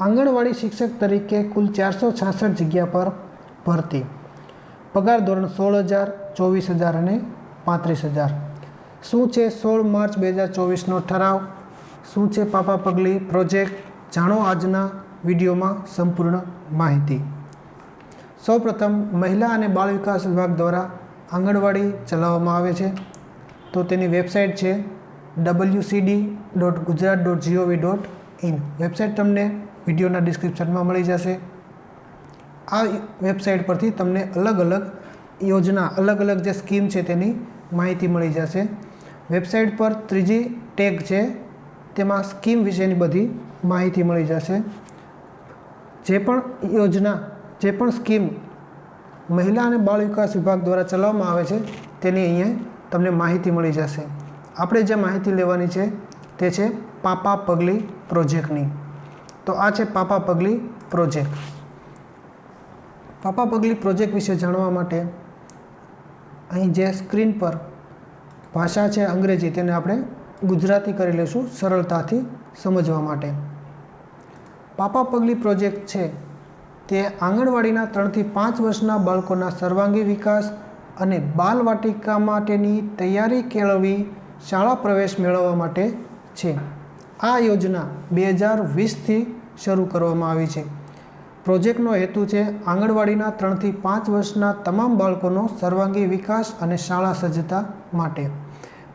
આંગણવાડી શિક્ષક તરીકે કુલ ચારસો છાસઠ જગ્યા પર ભરતી. પગાર ધોરણ સોળ હજાર, ચોવીસ હજાર અને પાંત્રીસ હજાર. શું છે સોળ માર્ચ બે હજાર ચોવીસનો ઠરાવ? શું છે પાપા પગલી પ્રોજેક્ટ? જાણો આજના વિડીયોમાં સંપૂર્ણ માહિતી. સૌપ્રથમ મહિલા અને બાળ વિકાસ વિભાગ દ્વારા આંગણવાડી ચલાવવામાં આવે છે. તો તેની વેબસાઇટ છે WCD dot Gujarat dot GOV dot in website તમને વિડીયોના ડિસ્ક્રિપ્શનમાં મળી જશે. આ વેબસાઇટ પરથી તમને અલગ અલગ યોજના, અલગ અલગ જે સ્કીમ છે તેની માહિતી મળી જશે. વેબસાઇટ પર ત્રીજી ટેગ છે, તેમાં સ્કીમ વિશેની બધી માહિતી મળી જશે. જે પણ યોજના, જે પણ સ્કીમ મહિલા અને બાળ વિકાસ વિભાગ દ્વારા ચલાવવામાં આવે છે, તેની અહીંયા તમને માહિતી મળી જશે. આપણે જે માહિતી લેવાની છે તે છે પાપા પગલી પ્રોજેક્ટની. તો આ છે પાપા પગલી પ્રોજેક્ટ. પાપા પગલી પ્રોજેક્ટ વિશે જાણવા માટે અહીં જે સ્ક્રીન પર ભાષા છે અંગ્રેજી તેને આપણે ગુજરાતી કરી લઈશું સરળતાથી સમજવા માટે. પાપા પગલી પ્રોજેક્ટ છે તે આંગણવાડીના ત્રણથી પાંચ વર્ષના બાળકોના સર્વાંગી વિકાસ અને બાલવાટિકા માટેની તૈયારી કેળવવી શાળા પ્રવેશ મેળવવા માટે છે. આ યોજના બે હજાર વીસથી શરૂ કરવામાં આવી છે. પ્રોજેક્ટનો હેતુ છે આંગણવાડીના ત્રણથી પાંચ વર્ષના તમામ બાળકોનો સર્વાંગી વિકાસ અને શાળા સજ્જતા માટે.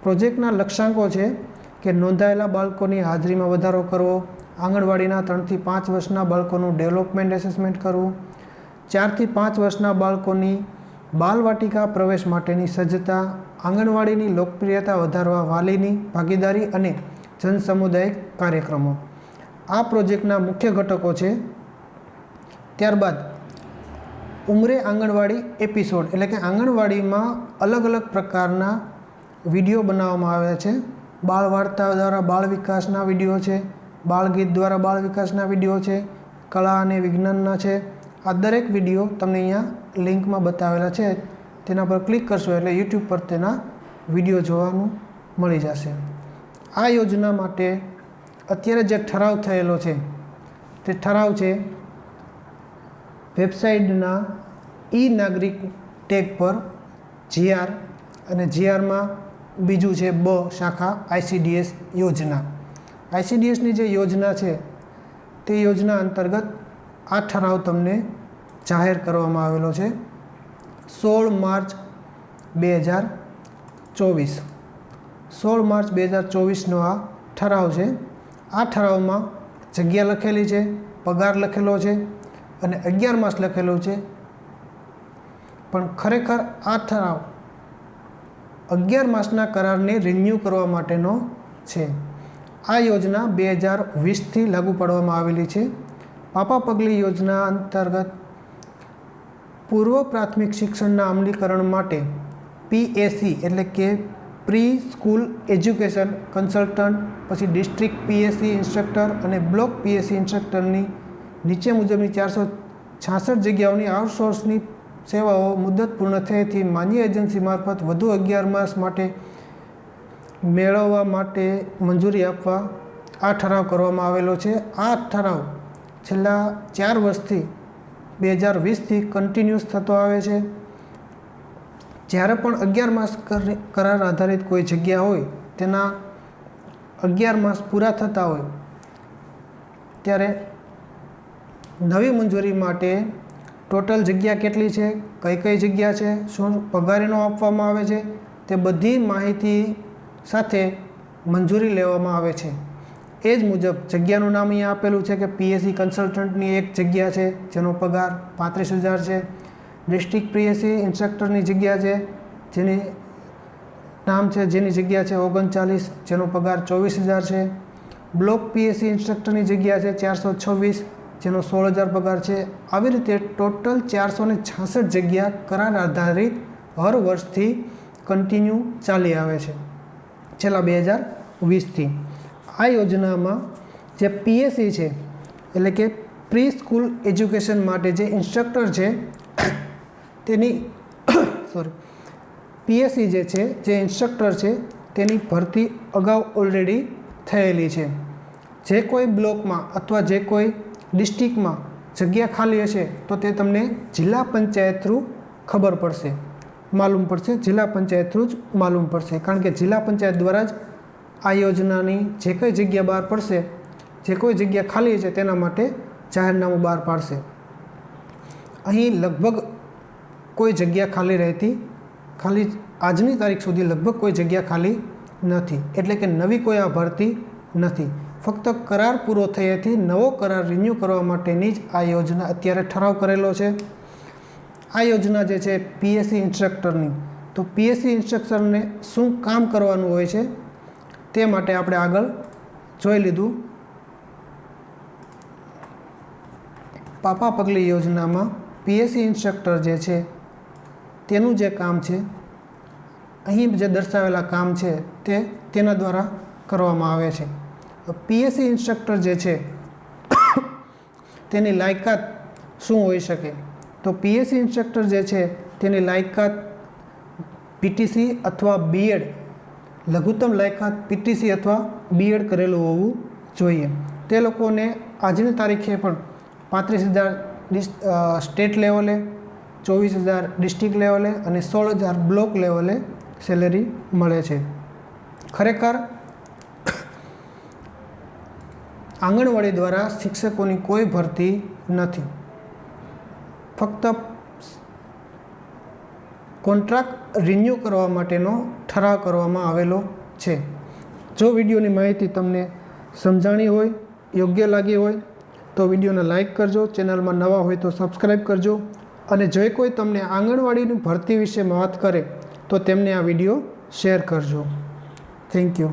પ્રોજેક્ટના લક્ષ્યાંકો છે કે નોંધાયેલા બાળકોની હાજરીમાં વધારો કરવો, આંગણવાડીના ત્રણથી પાંચ વર્ષના બાળકોનું ડેવલપમેન્ટ એસેસમેન્ટ કરવું, ચારથી પાંચ વર્ષના બાળકોની બાલવાટિકા પ્રવેશ માટેની સજ્જતા, આંગણવાડીની લોકપ્રિયતા વધારવા વાલીની ભાગીદારી અને જનસમુદાયિક કાર્યક્રમો. આ પ્રોજેક્ટના મુખ્ય ઘટકો છે. ત્યારબાદ ઉમરે આંગણવાડી એપિસોડ, એટલે કે આંગણવાડીમાં અલગ અલગ પ્રકારના વીડિયો બનાવવામાં આવ્યા છે. બાળ વાર્તા દ્વારા બાળ વિકાસના વીડિયો છે બાળગીત દ્વારા બાળ વિકાસના વીડિયો છે કળા અને વિજ્ઞાનના છે. આ દરેક વીડિયો તમને અહીંયા લિંકમાં બતાવેલા છે. તેના પર ક્લિક કરશો એટલે યુટ્યુબ પર તેના વીડિયો જોવાનું મળી જશે. આ યોજના માટે અત્યારે જે ઠરાવ થયેલો છે, તે ઠરાવ છે, વેબસાઇટના ઈ નાગરિક ટેગ પર જીઆર અને જીઆરમાં બીજું છે બ શાખા આઈસીડીએસ યોજના. આઈસીડીએસની જે યોજના છે, તે યોજના અંતર્ગત આ ઠરાવ તમને જાહેર કરવામાં આવેલો છે, સોળ માર્ચ બે હજાર ચોવીસ. સોળ માર્ચ બે હજાર ચોવીસનો આ ઠરાવ છે આ ઠરાવમાં જગ્યા લખેલી છે, પગાર લખેલો છે અને અગિયાર માસ લખેલું છે. પણ ખરેખર આ ઠરાવ અગિયાર માસના કરારને રિન્યૂ કરવા માટેનો છે. આ યોજના બે હજાર વીસથી લાગુ પાડવામાં આવેલી છે. પાપા પગલી યોજના અંતર્ગત પૂર્વ પ્રાથમિક શિક્ષણના અમલીકરણ માટે પીએસી એટલે કે પ્રી સ્કૂલ એજ્યુકેશન કન્સલ્ટન્ટ, પછી ડિસ્ટ્રિક્ટ પીએસસી ઇન્સ્ટ્રક્ટર અને બ્લોક પીએસસી ઇન્સ્ટ્રક્ટરની નીચે મુજબની ચારસો છાસઠ જગ્યાઓની આઉટસોર્સની સેવાઓ મુદત પૂર્ણ થયેથી માન્ય એજન્સી મારફત વધુ અગિયાર માસ માટે મેળવવા માટે મંજૂરી આપવા આ ઠરાવ કરવામાં આવેલો છે. આ ઠરાવ છેલ્લા ચાર વર્ષથી બે હજાર વીસથી કન્ટિન્યુઅસ થતો આવે છે. જ્યારે પણ અગિયાર માસ કરાર આધારિત કોઈ જગ્યા હોય, તેના અગિયાર માસ પૂરા થતા હોય, ત્યારે નવી મંજૂરી માટે ટોટલ જગ્યા કેટલી છે, કઈ કઈ જગ્યા છે, શું પગારીનો આપવામાં આવે છે, તે બધી માહિતી સાથે મંજૂરી લેવામાં આવે છે. એ જ મુજબ જગ્યાનું નામ અહીંયા આપેલું છે કે પીએસસી કન્સલ્ટન્ટની એક જગ્યા છે, જેનો પગાર પાંત્રીસ હજાર છે. ડિસ્ટ્રિક્ટ પીએસસી ઇન્સ્ટ્રક્ટરની જગ્યા છે, જેની નામ છે, જેની જગ્યા છે ઓગણચાલીસ, જેનો પગાર ચોવીસ હજાર છે. બ્લોક પીએસસી ઇન્સ્ટ્રક્ટરની જગ્યા છે ચારસો છવ્વીસ, જેનો સોળ હજાર પગાર છે. આવી રીતે ટોટલ ચારસો ને છાસઠ જગ્યા કરાર આધારિત હર વર્ષથી કન્ટિન્યુ ચાલી આવે છે. છેલ્લા બે હજાર વીસથી. આ યોજનામાં જે પીએસસી છે, એટલે કે પ્રી સ્કૂલ એજ્યુકેશન માટે જે ઇન્સ્ટ્રક્ટર છે તેની સોરી પીએસસી જે છે, જે ઇન્સ્ટ્રક્ટર છે, તેની ભરતી અગાઉ ઓલરેડી થયેલી છે. જે કોઈ બ્લોકમાં અથવા જે કોઈ ડિસ્ટ્રિક્ટમાં જગ્યા ખાલી હશે, તો તે તમને જિલ્લા પંચાયત થ્રુ ખબર પડશે. માલુમ પડશે, જિલ્લા પંચાયત થ્રુ જ માલુમ પડશે. કારણ કે જિલ્લા પંચાયત દ્વારા જ આ યોજનાની જે કઈ જગ્યા બહાર પડશે, જે કોઈ જગ્યા ખાલી છે તેના માટે જાહેરનામું બહાર પાડશે. અહીં લગભગ કોઈ જગ્યા ખાલી રહેતી, ખાલી આજની તારીખ સુધી લગભગ કોઈ જગ્યા ખાલી નથી. એટલે કે નવી કોઈ આ ભરતી નથી. ફક્ત કરાર પૂરો થયેથી નવો કરાર રિન્યૂ કરવા માટેની જ આ યોજના અત્યારે ઠરાવ કરેલો છે. આ યોજના જે છે પીએસસી ઇન્સ્ટ્રક્ટરની તો પીએસસી ઇન્સ્ટ્રક્ટરને શું કામ કરવાનું હોય છે, તે માટે આપણે આગળ જોઈ લીધું. પાપા પગલી યોજનામાં પીએસસી ઇન્સ્ટ્રક્ટર જે છે તેનું જે કામ છે, અહીં જે દર્શાવેલા કામ છે તે તેના દ્વારા કરવામાં આવે છે. પીએસસી ઇન્સ્ટ્રક્ટર જે છે, તેની લાયકાત શું હોઈ શકે? તો પીએસસી ઇન્સ્ટ્રક્ટર જે છે, તેની લાયકાત પીટીસી અથવા બીએડ લઘુત્તમ લાયકાત પીટીસી અથવા બીએડ કરેલું હોવું જોઈએ. તે લોકોને આજની તારીખે પણ પાંત્રીસ હજાર સ્ટેટ લેવલે ચોવીસ હજાર ડિસ્ટ્રિક્ટ લેવલે અને સોળ હજાર બ્લોક લેવલે સેલેરી મળે છે. ખરેખર આંગણવાડી દ્વારા શિક્ષકોની કોઈ ભરતી નથી. ફક્ત કોન્ટ્રાક્ટ રિન્યૂ કરવા માટેનો ઠરાવ કરવામાં આવેલો છે. જો વિડીયોની માહિતી તમને સમજાણી હોય, યોગ્ય લાગી હોય, તો વિડીયોને લાઇક કરજો, ચેનલમાં નવા હોય તો સબસ્ક્રાઈબ કરજો. અને જો કોઈ તમને આંગણવાડીની ભરતી વિશે વાત કરે તો તેમને આ વીડિયો શેર કરજો. Thank you